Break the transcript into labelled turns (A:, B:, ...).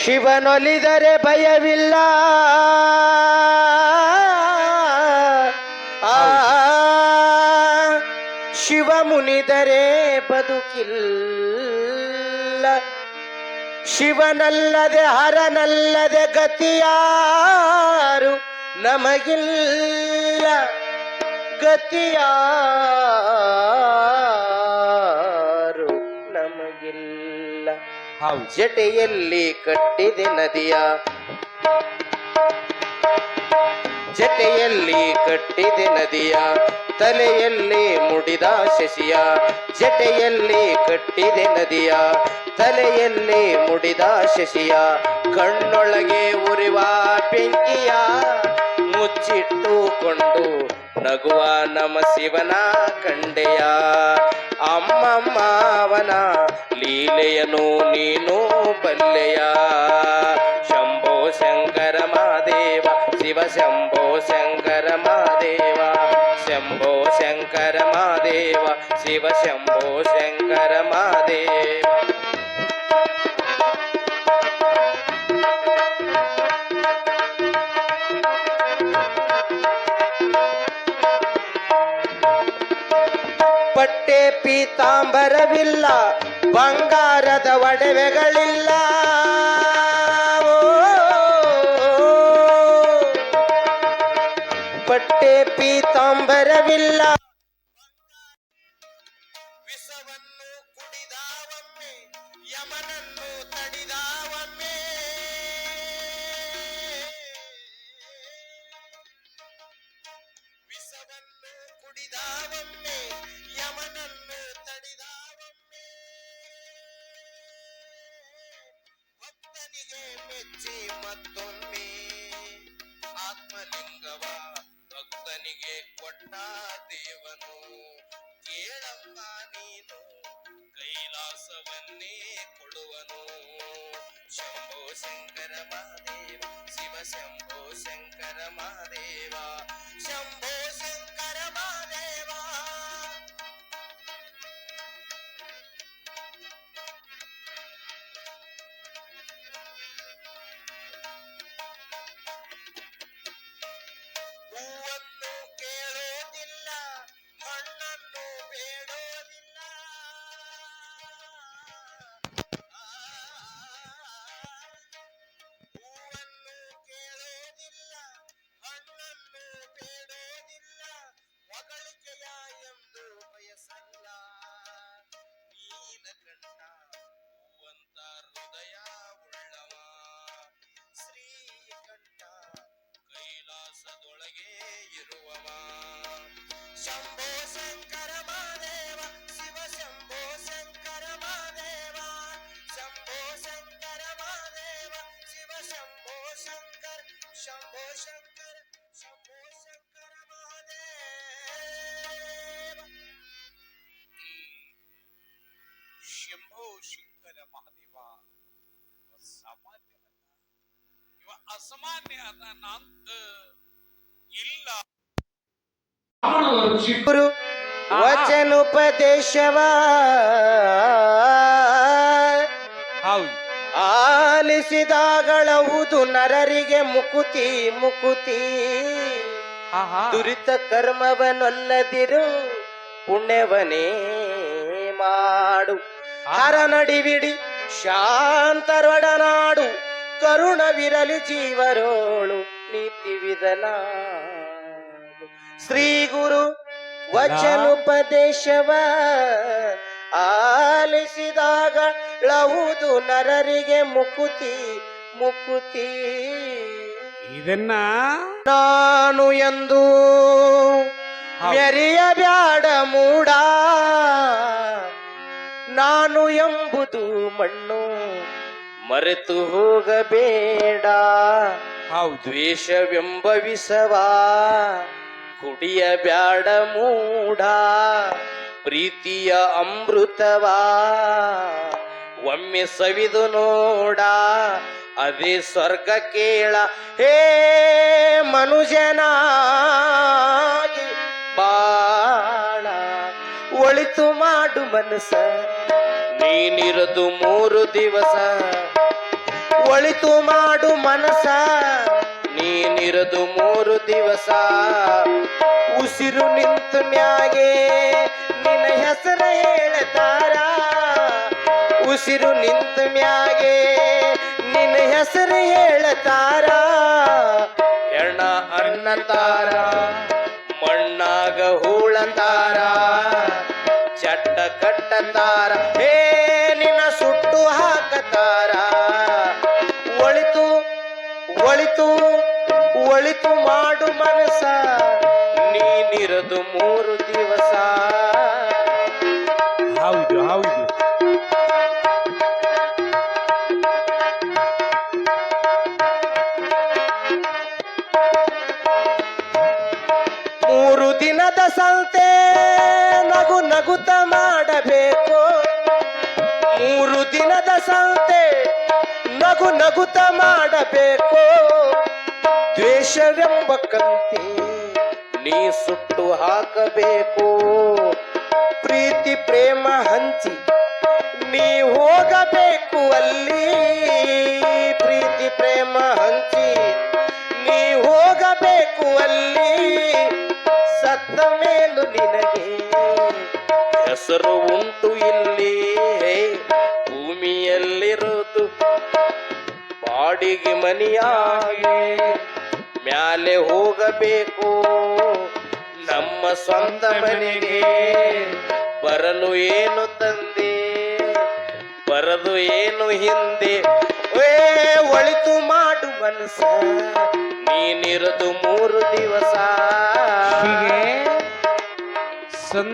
A: ಶಿವನೊಲಿದರೆ ಭಯವಿಲ್ಲ. ಆ ಶಿವ ಮುನಿದರೆ ಬದುಕಿಲ್ಲ. ಶಿವನಲ್ಲದೆ ಹರನಲ್ಲದೆ ಗತಿಯಾರು ನಮಗಿಲ್ಲ. ಗತಿಯಾರು ಜಟೆಯಲ್ಲಿ ಕಟ್ಟಿದೆ ನದಿಯ. ಜಟೆಯಲ್ಲಿ ಕಟ್ಟಿದೆ ನದಿಯ. ತಲೆಯಲ್ಲಿ ಮುಡಿದ ಶಶಿಯ. ಜಟೆಯಲ್ಲಿ ಕಟ್ಟಿದೆ ನದಿಯ. ತಲೆಯಲ್ಲಿ ಮುಡಿದ ಶಶಿಯ. ಕಣ್ಣೊಳಗೆ ಉರಿವ ಬೆಂಕಿಯ. ಮುಚ್ಚಿಟ್ಟುಕೊಂಡು ನಗುವ ನಮ ಶಿವನ ಕಂಡೆಯ. ಅಮ್ಮಮ್ಮ ಅವನ ಲೀಲೆಯನು ನೀನು ಬಲ್ಲೆಯ. ಶಂಭೋ ಶಂಕರ ಮಾದೇವ ಶಿವ ಶಂಭೋ ಶಂಕರ ಮಾದೇವ ಶಂಭೋ ಶಂಕರ ಮಾದೇವ ಶಿವ ಶಂಭೋ ಶಂಕರ ಮಾದೇವ ಪೀತಾಂಬರವಿಲ್ಲ ಬಂಗಾರದ ಒಡವೆಗಳಿಲ್ಲ. ಬಟ್ಟೆ ಪೀತಾಂಬರವಿಲ್ಲ. ವಿಷವನ್ನು ಕುಡಿದಾವೊಮ್ಮೆ ಯಮನನ್ನು ಮೆಚ್ಚಿ ಮತ್ತೊಮ್ಮೆ ಆತ್ಮಲಿಂಗವ ಭಕ್ತನಿಗೆ ಕೊಟ್ಟ ದೇವನು. ಕೇಳಮ್ಮ ನೀನು, ಕೈಲಾಸವನ್ನೇ ಕೊಡುವನು. ಶಂಭೋ ಶಂಕರ ಮಹಾದೇವ, ಶಿವ ಶಂಭೋ ಶಂಕರ ಮಹಾದೇವ. ಶಂಭೋ ಶಂಕರ ಮಹಾದೇವ.
B: ಇವ ಸಾಮಾನ್ಯ ಅಲ್ಲ. ಇವ ಅಸಾಮಾನ್ಯ ಅದಾನ ಅಂತ ಇಲ್ಲ.
A: ಗುರು ವಚನೋಪದೇಶವ
B: ಹೌದು.
A: ಆಲಿಸಿದಾಗಳವುದು ನರರಿಗೆ ಮುಕುತಿ ಮುಕುತಿ. ದುರಿತ ಕರ್ಮವನೊಲ್ಲದಿರು ಪುಣ್ಯವನೇ ಮಾಡು. ಹರ ನಡಿವಿಡಿ ಶಾಂತರೊಡನಾಡು ಕರುಣವಿರಲಿ ಜೀವರೋಳು ನೀತಿ ವಿಧನ ಶ್ರೀ ಗುರು ವಚನೋಪದೇಶವ ಆಲಿಸಿದಾಗ ಲೌದು ನರರಿಗೆ ಮುಕುತಿ ಮುಕುತಿ.
B: ಇದನ್ನ
A: ನಾನು ಎಂದು
B: ಮೆರಿಯ
A: ಬ್ಯಾಡ ಮೂಡ. ನಾನು ಎಂಬುದು ಮಣ್ಣು. ಮರೆತು ಹೋಗಬೇಡ.
B: ಹೌದು.
A: ದ್ವೇಷವೆಂಬ ವಿಷವ. ಕುಡಿಯಬ್ಯಾಡ ಮೂಢ. ಪ್ರೀತಿಯ ಅಮೃತವಾ. ಒಮ್ಮೆ ಸವಿದು ನೋಡ. ಅದೇ ಸ್ವರ್ಗ ಕೇಳ. ಹೇ ಮನುಜನಾಗಿ ಬಾಳ ಒಳಿತು ಮಾಡು ಮನಸ ನೀನಿರದು ಮೂರು ದಿವಸ. ಒಳಿತು ಮಾಡು ಮನಸ ನೀನಿರದು ಮೂರು ದಿವಸ. ಉಸಿರು ನಿಂತು ಮ್ಯಾಗೆ ನಿನ್ನ ಹೆಸರ ಹೇಳತಾರ ಉಸಿರು ನಿಂತ ಮ್ಯಾಗೆ ನಿನ್ನ ಹೆಸರು ಹೇಳತಾರ ಎಣ್ಣ ಅನ್ನತಾರ ಮಣ್ಣಾಗ ಹೂಳತಾರ. ಚಟ್ಟ ಕಟ್ಟತಾರ ಹೇ ನಿನ್ನ ಸುಟ್ಟು ಹಾಕತಾರ ಒಳಿತು ಒಳಿತು ಒಳಿತು ಮಾಡು ಮನಸ ನೀನಿರದು ಮೂರು ದಿವಸ. ದಿನದ ಸಂತೆ ನಗು ನಗುತ ಮಾಡಬೇಕು. ಮೂರು ದಿನದ ಸಂತೆ ನಗು ನಗುತ ಮಾಡಬೇಕು. ದ್ವೇಷವೆಂಬ ಕಂತೆ ನೀ ಸುಟ್ಟು ಹಾಕಬೇಕು. ಪ್ರೀತಿ, ಪ್ರೇಮ ಹಂಚಿ ನೀ ಹೋಗಬೇಕು ಅಲ್ಲಿ. ಪ್ರೀತಿ, ಪ್ರೇಮ ಹಂಚಿ ನೀ ಹೋಗಬೇಕು ಅಲ್ಲಿ. ಮೇಲು ನಿನಗೆ. ಹೆಸರು ಉಂಟು ಇಲ್ಲಿ. ಭೂಮಿಯಲ್ಲಿರುವುದು ಬಾಡಿಗೆ ಮನಿಯಾಗೆ ಮ್ಯಾಲೆ ಹೋಗಬೇಕು ನಮ್ಮ ಸ್ವಂತ ಮನೆಗೆ. ಬರಲು ಏನು ತಂದೆ? ಬರದು ಏನು ಹಿಂದೆ? ಒಳಿತು ಮಾಡು ಮನಸ್ಸ. ನೀನಿರದು ಮೂರು ದಿವಸ.
B: ಹೀಗೆ